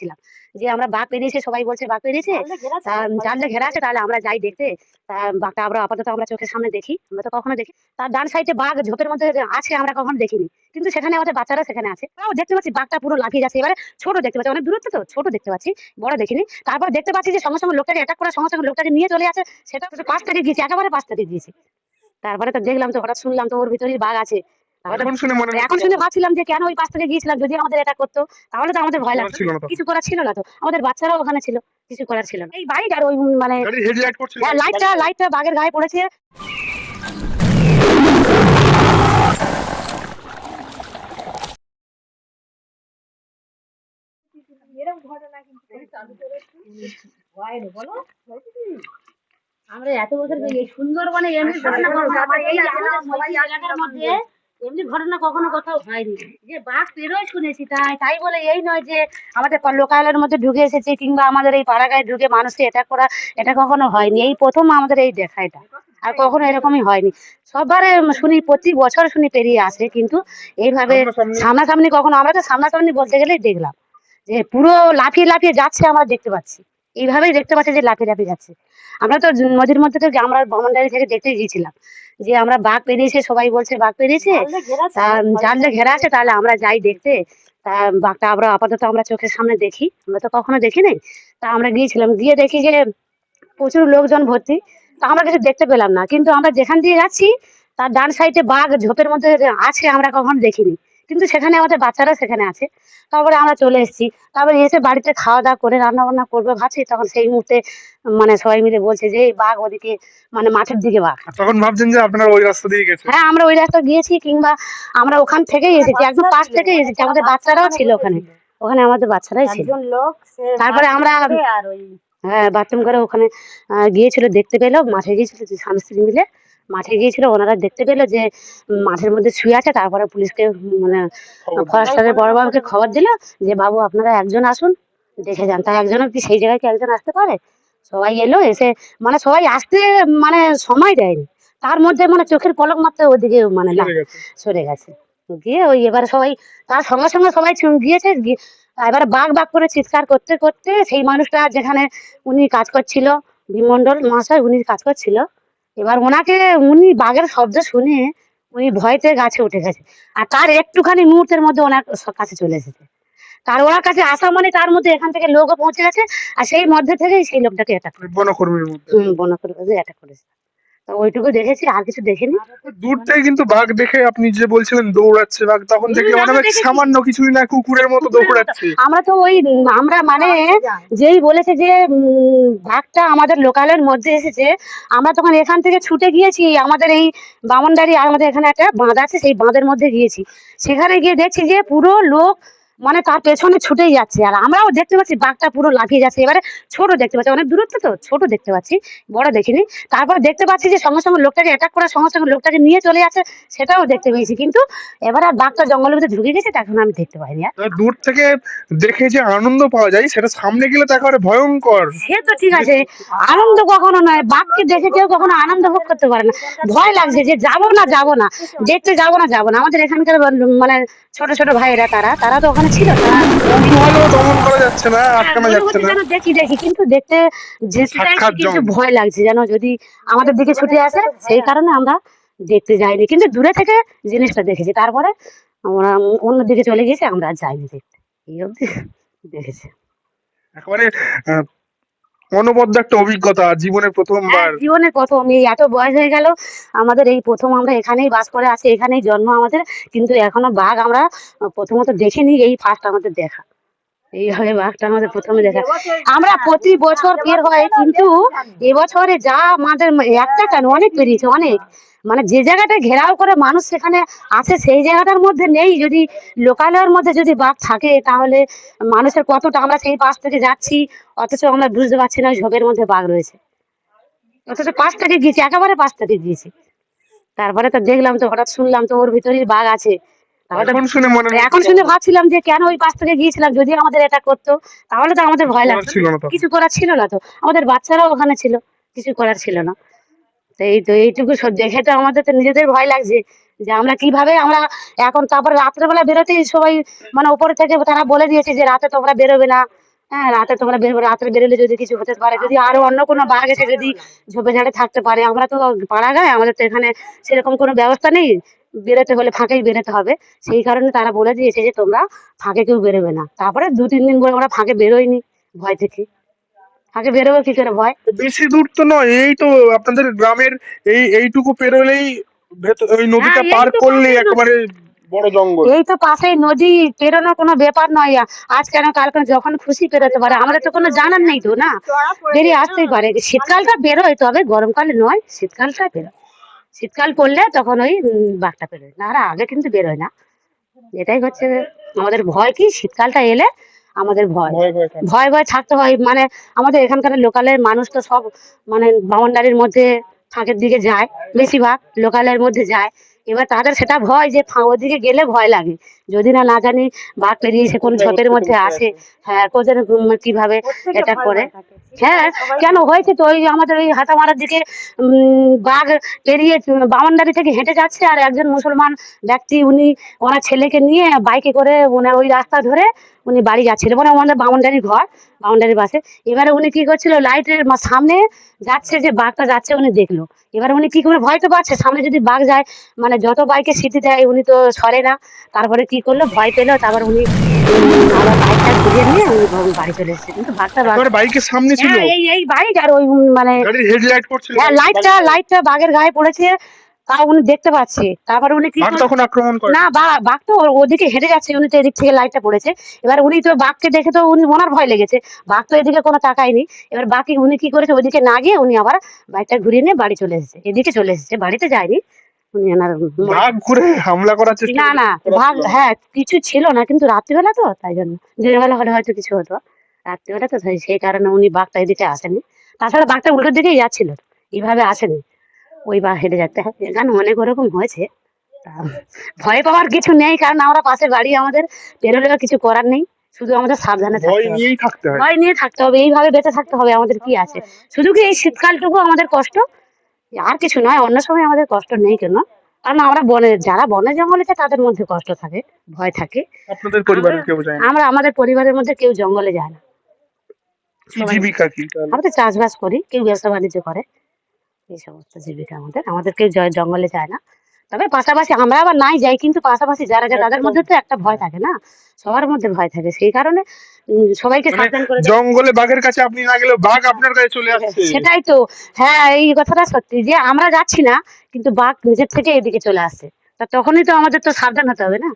ছিলাম যে আমরা বাঘ পেরিয়েছে সবাই বলছে বাঘ পেরিয়েছে জানলে ঘেরা আছে তাহলে আমরা যাই দেখতে। বাঘটা আমরা আপাতত আমরা চোখের সামনে দেখি আমরা তো কখনো দেখি। তার ডান সাইডে বাঘ ঝোপের মধ্যে আছে আমরা কখনো দেখিনি। কিন্তু সেখানে আমাদের বাচ্চারা সেখানে আছে। তাও দেখতে পাচ্ছি বাঘটা পুরো লাফিয়ে যাচ্ছে। এবারে ছোট দেখতে পাচ্ছি অনেক দূরত্ব তো ছোট দেখতে পাচ্ছি বড় দেখিনি। তারপর দেখতে পাচ্ছি যে সঙ্গে সঙ্গে লোকটাকে অ্যাটাক করার সঙ্গে সঙ্গে লোকটাকে নিয়ে চলে আছে সেটা তো পাশ থেকে গিয়েছি একেবারে পাশ থেকে গিয়েছি তারপরে তো দেখলাম তো হঠাৎ শুনলাম তো ওর ভিতরেই বাঘ আছে। এখন শুনে মনে এখন শুনে ভাবছিলাম যে কেন ওই পাশ গিয়েছিলাম? যদি আমাদের এটা করতো তাহলে তো আমাদের ভয় লাগতো ছিল না তো। কিছু করার ছিল না তো। আমাদের বাচ্চারাও ওখানে ছিল কিছু করার ছিল না। এই বাইক ওই মানে গাড়ি হেডলাইট করছিল। হ্যাঁ, লাইটটা লাইটটা বাঘের গায়ে পড়েছে। আমরা এত বছর সুন্দরবনে এমনি ঘটনা এই মধ্যে এমনি ঘটনা কখনো কোথাও হয়নি। যে বাঘ পেরোয় শুনেছি তাই তাই বলে এই নয় যে আমাদের লোকালয়ের মধ্যে ঢুকে এসেছে কিংবা আমাদের এই পাড়াগায় ঢুকে মানুষকে এটা করা এটা কখনো হয়নি। এই প্রথম আমাদের এই দেখা এটা। আর কখনো এরকমই হয়নি। সবারে শুনি প্রতি বছর শুনি পেরিয়ে আসে কিন্তু এইভাবে সামনাসামনি। কখনো আমরা তো সামনাসামনি বলতে গেলেই দেখলাম যে পুরো লাফিয়ে লাফিয়ে যাচ্ছে আমরা দেখতে পাচ্ছি। এইভাবেই দেখতে পাচ্ছি যে লাফিয়ে লাফিয়ে যাচ্ছে। আমরা তো নদীর মধ্যে থেকে আমরা ভ্রমণদারি থেকে দেখতে গিয়েছিলাম। যে আমরা বাঘ পেরিয়েছে সবাই বলছে বাঘ পেরিয়েছে জানলে ঘেরা আছে তাহলে আমরা যাই দেখতে। তা বাঘটা আমরা আপাতত আমরা চোখের সামনে দেখি। আমরা তো কখনো দেখি নাই তা আমরা গিয়েছিলাম। গিয়ে দেখি যে প্রচুর লোকজন ভর্তি। তা আমরা কিছু দেখতে পেলাম না। কিন্তু আমরা যেখান দিয়ে যাচ্ছি তার ডান সাইডে বাঘ ঝোপের মধ্যে আছে আমরা কখনো দেখিনি। কিন্তু সেখানে আমাদের বাচ্চারা সেখানে আছে। তারপরে আমরা চলে এসেছি। তারপরে এসে বাড়িতে খাওয়া দাওয়া করে রান্না বান্না করবে ভাবছি তখন সেই মুহূর্তে মানে সবাই মিলে বলছে যে বাঘ ওদিকে মানে মাঠের দিকে বাঘ। তখন ভাবছেন যে আপনারা ওই রাস্তা দিয়ে গেছেন? হ্যাঁ আমরা ওই রাস্তা গিয়েছি কিংবা আমরা ওখান থেকেই এসেছি একদম পাশ থেকেই এসেছি। আমাদের বাচ্চারাও ছিল ওখানে। ওখানে আমাদের বাচ্চারাই ছিল। তারপরে আমরা হ্যাঁ বাথরুম করে ওখানে গিয়েছিল দেখতে পেল মাঠে গিয়েছিল স্বামী স্ত্রী মিলে। মাঠে গিয়েছিল ওনারা দেখতে পেল যে মাঠের মধ্যে শুয়ে আছে তারপরে পুলিশকে মানে ফরেস্টারের বড় বাবুকে খবর দিল যে বাবু আপনারা একজন আসুন দেখে যান। তাই একজন কি সেই জায়গায় কি একজন আসতে পারে? সবাই এলো এসে মানে সবাই আসতে মানে সময় দেয়নি। তার মধ্যে মানে চোখের পলক মাত্র ওদিকে মানে লাগ- চলে গেছে। সরে গেছে। গিয়ে ওই এবার সবাই তার সঙ্গে সঙ্গে সবাই গিয়েছে গিয়ে- এবার বাঘ বাঘ করে চিৎকার করতে করতে সেই মানুষটা যেখানে উনি কাজ করছিল বিমন্ডল মহাশয় উনি কাজ করছিল এবার ওনাকে উনি বাঘের শব্দ শুনে উনি ভয়তে গাছে উঠে গেছে। আর তার একটুখানি মুহূর্তের মধ্যে ওনার কাছে চলে এসেছে। তার ওনার কাছে আসা মানে তার মধ্যে এখান থেকে লোকও পৌঁছে গেছে আর সেই মধ্যে থেকেই সেই লোকটাকে অ্যাটাক করে বনকর্মীর মধ্যে। বন করে অ্যাটাক করেছে। ওইটুকু দেখেছি আর কিছু দেখিনি। দূর থেকে কিন্তু বাঘ দেখে আপনি যে বলছিলেন দৌড়াচ্ছে বাঘ তখন দেখলে মনে হবে সামান্য কিছুই না কুকুরের মতো দৌড়াচ্ছে। আমরা তো ওই আমরা মানে যেই বলেছে যে উম, বাঘটা আমাদের লোকালের মধ্যে এসেছে আমরা তখন এখান থেকে ছুটে গিয়েছি আমাদের এই বামনদারি আমাদের এখানে একটা বাঁধ আছে সেই বাঁধের মধ্যে গিয়েছি। সেখানে গিয়ে দেখছি যে পুরো লোক মানে তার পেছনে ছুটেই যাচ্ছে আর আমরাও দেখতে পাচ্ছি বাঘটা পুরো লাফিয়ে যাচ্ছে। এবারে ছোট দেখতে পাচ্ছি অনেক দূরত্ব তো ছোট দেখতে পাচ্ছি বড় দেখিনি। তারপর দেখতে পাচ্ছি যে সঙ্গে সঙ্গে লোকটাকে অ্যাটাক করার সঙ্গে সঙ্গে লোকটাকে নিয়ে চলে যাচ্ছে সেটাও দেখতে পেয়েছি। কিন্তু এবার আর বাঘটা জঙ্গলের মধ্যে ঢুকে গেছে তখন আমি দেখতে পাইনি আর। দূর থেকে দেখে যে আনন্দ পাওয়া যায় সেটা সামনে গেলে তো একেবারে ভয়ঙ্কর। সে তো ঠিক আছে আনন্দ কখনো নয় বাঘকে দেখে কেউ কখনো আনন্দ ভোগ করতে পারে না। ভয় লাগছে যে যাব না যাব না দেখতে যাব না যাব না। আমাদের এখানকার মানে ছোট ছোট ভাইয়েরা তারা তারা তো ওখানে ছিল তারা ভালো দমন করা যাচ্ছে না আটকানো যাচ্ছে না। দেখি দেখি কিন্তু দেখতে। ভয় লাগছে যেন যদি আমাদের দিকে ছুটে আসে সেই কারণে আমরা দেখতে যাইনি। কিন্তু দূরে থেকে জিনিসটা দেখেছি তারপরে আমরা অন্য দিকে চলে গেছি আমরা আর যাইনি দেখতে। এই অবধি দেখেছি। একেবারে অনবদ্য একটা অভিজ্ঞতা জীবনের প্রথমবার। হ্যাঁ, জীবনে প্রথম। এই এত বয়স হয়ে গেল আমাদের এই প্রথম আমরা এখানেই বাস করে আছি এখানেই জন্ম আমাদের কিন্তু এখনও বাঘ আমরা প্রথমত দেখিনি এই ফার্স্ট আমাদের দেখা। এইভাবে বাঘটা আমাদের প্রথমে দেখা। আমরা প্রতি বছর বের হয় কিন্তু এবছরে যা আমাদের একটা কেন অনেক বেরিয়েছে অনেক। মানে যে জায়গাটা ঘেরাও করে মানুষ সেখানে আছে সেই জায়গাটার মধ্যে নেই। যদি লোকালয়ের মধ্যে যদি বাঘ থাকে তাহলে মানুষের কতটা আমরা সেই পাশ থেকে যাচ্ছি অথচ আমরা বুঝতে পারছি না ঝোপের মধ্যে বাঘ রয়েছে। অথচ পাঁচ থেকে গিয়েছি একেবারে পাঁচ থেকে গিয়েছি। তারপরে তো দেখলাম তো হঠাৎ শুনলাম তো ওর ভিতরেই বাঘ আছে। এখন শুনে মনে এখন শুনে ভাবছিলাম যে কেন ওই পাশ থেকে গিয়েছিলাম? যদি আমাদের এটা করতো তাহলে তো আমাদের ভয় লাগতো কিছু করার ছিল না তো। আমাদের বাচ্চারাও ওখানে ছিল কিছু করার ছিল না। তো এই তো এইটুকু সব দেখে তো আমাদের তো নিজেদের ভয় লাগছে যে আমরা কীভাবে আমরা এখন তারপরে রাত্রেবেলা বেরোতেই সবাই মানে উপরে থেকে তারা বলে দিয়েছে যে রাতে তোমরা বেরোবে না। হ্যাঁ রাতে তোমরা বেরোবে রাত্রে বেরোলে যদি কিছু হতে পারে যদি আরও অন্য কোনো বাঘ এসে যদি ঝোপে ঝাড়ে থাকতে পারে আমরা তো পাড়া গায়ে আমাদের তো এখানে সেরকম কোনো ব্যবস্থা নেই। বেরোতে হলে ফাঁকেই বেরোতে হবে। সেই কারণে তারা বলে দিয়েছে যে তোমরা ফাঁকে কেউ বেরোবে না। তারপরে দু তিন দিন পরে আমরা ফাঁকে বেরোইনি ভয় থেকে। ফাঁকে বেরোবো কি করে ভয়? বেশি দূর তো নয় এই তো আপনাদের গ্রামের এই এইটুকু পেরোলেই ভেতর ওই নদীটা হ্যাঁ, পার এইটুকু করলেই একেবারে বড় জঙ্গল। এই তো পাশেই নদী পেরোনোর কোনো ব্যাপার নয় আজ কেন কাল কেন যখন খুশি পেরোতে পারে? আমাদের তো কোনো জানার নেই তো না? বেরিয়ে আসতেই পারে। শীতকালটা বেরোয় তবে গরমকালে নয় শীতকালটা বেরোয়। শীতকাল পড়লে তখন ওই বাঘটা বেরোয়। না আর আগে কিন্তু বেরোয় না। এটাই হচ্ছে আমাদের ভয় কি? শীতকালটা এলে আমাদের ভয়। ভয় ভয় থাকতে হয়। মানে আমাদের এখানকার লোকালের মানুষ তো সব মানে বাউন্ডারির মধ্যে ফাঁকের দিকে যায় বেশিরভাগ লোকালের মধ্যে যায়। এবার তাদের সেটা ভয় যে ওদিকে গেলে ভয় লাগে। যদি না না জানি বাঘ পেরিয়েছে কোন ঝোপের মধ্যে আসে। হ্যাঁ কোথায় কীভাবে এটা করে। হ্যাঁ কেন হয়েছে তো ওই আমাদের ওই হাতামারার দিকে বাঘ পেরিয়ে বাউন্ডারি থেকে হেঁটে যাচ্ছে আর একজন মুসলমান ব্যক্তি উনি ওনার ছেলেকে নিয়ে বাইকে করে ওনার ওই রাস্তা ধরে উনি বাড়ি যাচ্ছিল মানে আমাদের বাউন্ডারি ঘর বাউন্ডারির পাশে। এবারে উনি কি করছিল লাইটের সামনে যাচ্ছে যে বাঘটা যাচ্ছে উনি দেখল। এবারে উনি কি করে ভয় তো পাচ্ছে সামনে যদি বাঘ যায় মানে যত বাইকে সিটি দেয় উনি তো সরে না। তারপরে কি করল ভয় পেল তারপর উনি আবার বাইকটা ঘুরিয়ে নিয়ে উনি বাড়ি চলে এসেছে। কিন্তু বাঘটা বাইকের সামনে ছিল? হ্যাঁ এই এই বাইক আর ওই মানে হেডলাইট পড়ছিল? হ্যাঁ লাইটটা লাইটটা বাঘের গায়ে পড়েছে। তাও উনি দেখতে পাচ্ছে। তারপর উনি কি বাঘ তখন আক্রমণ করে। না বা বাঘ তো ওদিকে হেঁটে যাচ্ছে উনি তো এদিক থেকে লাইটটা পড়েছে। এবার উনি তো বাঘকে দেখে তো উনি ওনার ভয় লেগেছে। বাঘ তো এদিকে কোনো তাকায়নি। এবার বাকি উনি কি করেছে? ওদিকে না গিয়ে উনি আবার বাইকটা ঘুরিয়ে নিয়ে বাড়ি চলে এসেছে। এদিকে চলে এসেছে বাড়িতে যায়নি। উনি ওনার বাঘ ঘুরে হামলা করার চেষ্টা না না। ভাগ হ্যাঁ কিছু ছিল না কিন্তু রাত্রিবেলা তো তাই জন্য। দিনের বেলা হলে হয়তো কিছু হতো। রাত্রিবেলা তো সেই কারণে উনি বাঘটা এদিকে আসেনি। তাছাড়া বাঘটা উল্টোর দিকেই যাচ্ছিল। এইভাবে আসেনি। ওই বাঘ হেঁটে যেতে হয়। এখানে অনেক ওরকম হয়েছে। তা ভয় পাওয়ার কিছু নেই কারণ আমরা পাশে বাড়ি আমাদের বেরোলেও কিছু করার নেই। শুধু আমাদের সাবধানে থাকতে ভয় হবে। নিয়ে থাকতে হবে এইভাবে বেঁচে থাকতে হবে আমাদের কি আছে? শুধু কি এই শীতকালটুকু আমাদের কষ্ট? আর কিছু নয় অন্য সময় আমাদের কষ্ট নেই কেন? কারণ আমরা বনে যারা বনে জঙ্গলে যায় তাদের মধ্যে কষ্ট থাকে ভয় থাকে। আপনাদের পরিবারের কেউ যায় আমরা আমাদের পরিবারের মধ্যে কেউ জঙ্গলে যায় না। জীবিকা কি? আমরা তো চাষবাস করি কেউ ব্যবসা বাণিজ্য করে। এই সমস্ত জীবিকা আমাদের আমাদের কেউ জঙ্গলে যায় না। তবে পাশাপাশি আমরা আবার নাই যাই কিন্তু পাশাপাশি যারা যায় তাদের মধ্যে তো একটা ভয় থাকে না? সবার মধ্যে ভয় থাকে। সেই কারণে সবাইকে মানে সাবধান করে জঙ্গলে বাঘের কাছে আপনি না গেলেও বাঘ আপনার কাছে চলে আসছে। সেটাই তো। হ্যাঁ এই কথাটা সত্যি যে আমরা যাচ্ছি না কিন্তু বাঘ নিজের থেকে এদিকে চলে আসছে। তা তখনই তো আমাদের তো সাবধান হতে হবে না?